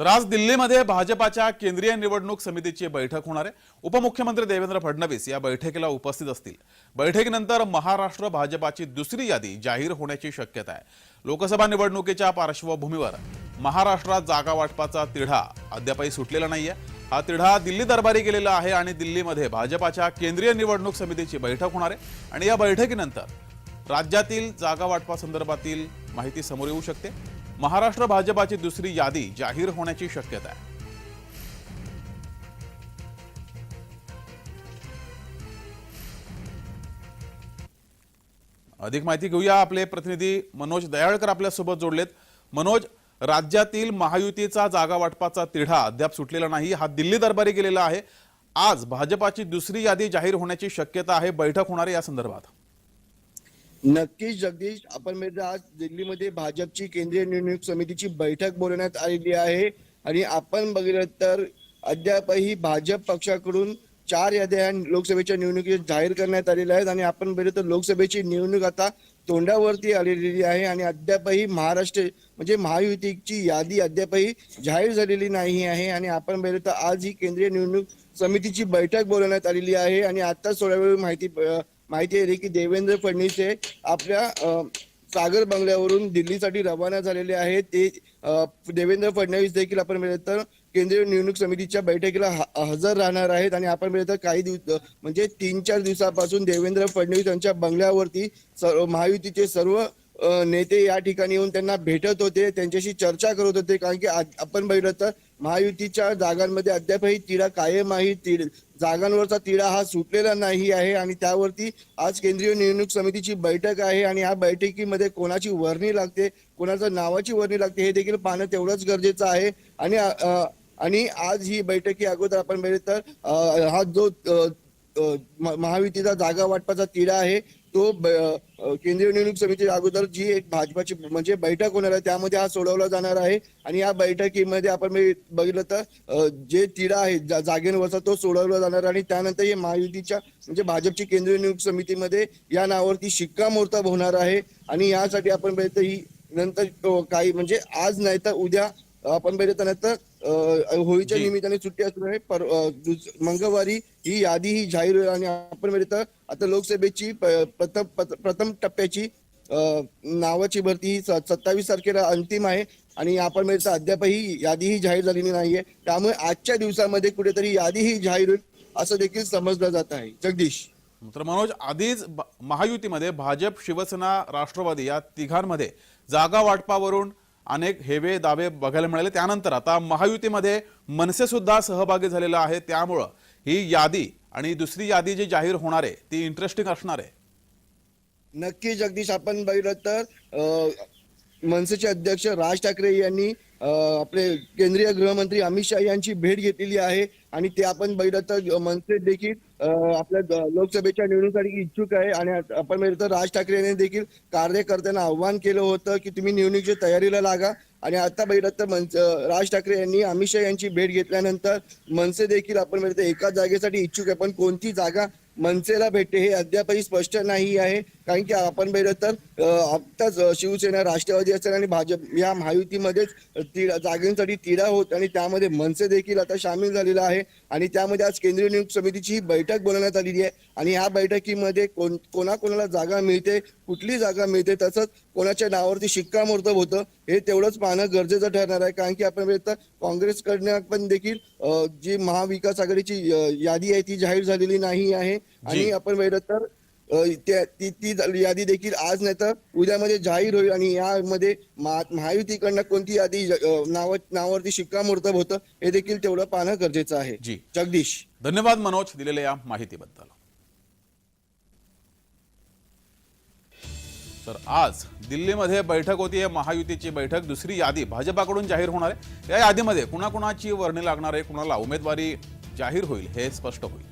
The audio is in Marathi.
तर आज दिल्लीमध्ये भाजपाच्या केंद्रीय निवडणूक समितीची बैठक होणार आहे. उपमुख्यमंत्री देवेंद्र फडणवीस या बैठकीला उपस्थित असतील. बैठकीनंतर महाराष्ट्र भाजपाची दुसरी यादी जाहीर होण्याची शक्यता आहे. लोकसभा निवडणुकीच्या पार्श्वभूमीवर महाराष्ट्रात जागा वाटपाचा तिढा अद्यापही सुटलेला नाहीये. हा तिढा दिल्ली दरबारी गेलेला आहे आणि दिल्लीमध्ये भाजपाच्या केंद्रीय निवडणूक समितीची बैठक होणार आहे. आणि या बैठकीनंतर राज्यातील जागा वाटपासंदर्भातील माहिती समोर येऊ शकते. महाराष्ट्र भाजपाची दुसरी यादी जाहीर होण्याची शक्यता आहे. अधिक माहिती घेऊया आपले प्रतिनिधी मनोज दयाळकर आपल्यासोबत जोडलेत. मनोज राज्यातील महायुतीचा जागा वाटपाचा तिढा अद्याप सुटलेला नाही हा दिल्ली दरबारी गेलेला आहे. आज भाजपाची दुसरी यादी जाहीर होण्याची शक्यता आहे बैठक होणार या संदर्भात. नक्कीच जगदीश. आपण म्हणजे आज दिल्लीमध्ये भाजपची केंद्रीय निवडणूक समितीची बैठक बोलवण्यात आलेली आहे. आणि आपण बघितलं तर अद्यापही भाजप पक्षाकडून चार याद्या लोकसभेच्या निवडणुकीत जाहीर करण्यात आलेल्या आहेत. आणि आपण बघितलं तर लोकसभेची निवडणूक आता तोंडावरती आलेली आहे. आणि अद्यापही महाराष्ट्र म्हणजे महायुतीची यादी अद्यापही जाहीर झालेली नाही आहे. आणि आपण बघितलं तर आज ही केंद्रीय निवडणूक समितीची बैठक बोलवण्यात आलेली आहे. आणि आता थोड्या वेळ माहिती माहिती आहे की देवेंद्र फडणवीस हे आपल्या सागर बंगल्यावरून दिल्लीसाठी रवाना झालेले आहेत. ते देवेंद्र फडणवीस देखील आपण मिळत तर केंद्रीय निवडणूक समितीच्या बैठकीला ह- हजर राहणार आहेत आणि आपण मिळत तर काही दिवस म्हणजे तीन चार दिवसापासून देवेंद्र फडणवीस यांच्या बंगल्यावरती सर्व महायुतीचे सर्व नेते या ठिकाणी येऊन त्यांना भेटत होते. त्यांच्याशी चर्चा करत होते. कारण की आपण बघितलं तर महायुतीच्या जागांमध्ये अद्यापही तिला कायम आहे. जागांवरचा तिढा हा सुटलेला नाही आहे आणि त्यावरती आज केंद्रीय निवडणूक समितीची बैठक आहे आणि या बैठकीमध्ये कोणाची वर्णी लागते कोणाच्या नावाची वर्णी लागते हे देखील पाहणं तेवढंच गरजेचं आहे. आणि आणि आज ही बैठकी अगोदर आपण बघितलं तर हा जो महायुतीचा जागा वाटपाचा तिढा आहे तो ब- केंद्रीय निवडणूक समितीच्या अगोदर जी एक भाजपाची म्हणजे बैठक होणार आहे त्यामध्ये हा सोडवला जाणार आहे. आणि या बैठकीमध्ये आपण बघितलं तर जे तिढा आहे जा- जागेवरचा तो सोडवला जाणार आणि त्यानंतर हे महायुतीच्या म्हणजे भाजपची केंद्रीय निवडणूक समितीमध्ये या नावावरती शिक्कामोर्तब होणार आहे. आणि यासाठी आपण बघितलं ही नंतर काही म्हणजे आज नाही तर उद्या आपण बघितलं तर होळीच्या. निमित्ताने सुट्टी असल्यामुळे मंगळवारी ही यादी ही जाहीर होईल आणि आपण आता लोकसभेची प्रथम प्रथम टप्प्याची नावाची भरती ही सत्तावीस तारखेला अंतिम आहे. आणि आपण तर अद्यापही यादी ही जाहीर झालेली नाहीये. त्यामुळे आजच्या दिवसामध्ये कुठेतरी यादी ही जाहीर होईल असं देखील समजलं जात आहे. जगदीश. तर मनोज आधीच महायुतीमध्ये भाजप शिवसेना राष्ट्रवादी या तिघांमध्ये जागा वाटपावरून अनेक हेवे दावे बघायला मिळाले. त्यानंतर आता महायुतीमध्ये मनसेसुद्धा सहभागी झालेला आहे. त्यामुळं ही यादी आणि दुसरी यादी जी जाहीर होणार आहे ती इंटरेस्टिंग असणार आहे. नक्की जगदीश आपण बघितलं तर अं, मनसेचे अध्यक्ष राज ठाकरे यांनी आपले केंद्रीय गृहमंत्री अमित शहा यांची भेट घेतलेली आहे आणि ते आपण बघितलं तर मनसे देखील आपल्या लोकसभेच्या निवडणुकीसाठी इच्छुक आहे. आणि आपण बघितलं तर राज ठाकरे यांनी देखील कार्यकर्त्यांना आव्हान केलं होतं की तुम्ही निवडणुकीच्या तयारीला लागा. आणि आता बघितलं तर मनसे राज ठाकरे यांनी अमित शहा यांची भेट घेतल्यानंतर मनसे देखील आपण बघितलं एका जागेसाठी इच्छुक आहे. पण कोणती जागा मनसेला भेटते हे अद्यापही स्पष्ट नाही आहे. कारण की आपण बघितलं तर आत्ताच शिवसेना राष्ट्रवादी असेल आणि भाजप या महायुतीमध्येच ती जागांसाठी तिढा होत आणि त्यामध्ये मनसे देखील आता सामील झालेला आहे. आणि त्यामध्ये आज केंद्रीय नियुक्त समितीची ही बैठक बोलवण्यात आलेली आहे. आणि या बैठकीमध्ये कोण कोणाकोणाला जागा मिळते कुठली जागा मिळते तसंच कोणाच्या नावावरती शिक्कामोर्तब होतं हे तेवढंच पाहणं गरजेचं ठरणार आहे. कारण की आपण बघितलं तर काँग्रेसकडनं पण देखील जी महाविकास आघाडीची यादी आहे ती जाहीर झालेली नाही आहे. आणि आपण बघितलं तर ती ती यादी देखील आज नाही तर उद्यामध्ये जाहीर होईल आणि यामध्ये महा- महायुतीकडनं कोणती यादी नाव नावावरती शिक्कामोर्तब होतं हे देखील तेवढं पाहणं गरजेचं आहे. जी. जगदीश. धन्यवाद मनोज दिलेल्या या माहितीबद्दल. तर आज दिल्लीमध्ये बैठक होती महायुतीची बैठक. दुसरी यादी भाजपाकडून जाहीर होणार आहे. या यादीमध्ये कुणाकुणाची वर्णी लागणार आहे कुणाला उमेदवारी जाहीर होईल हे स्पष्ट होईल.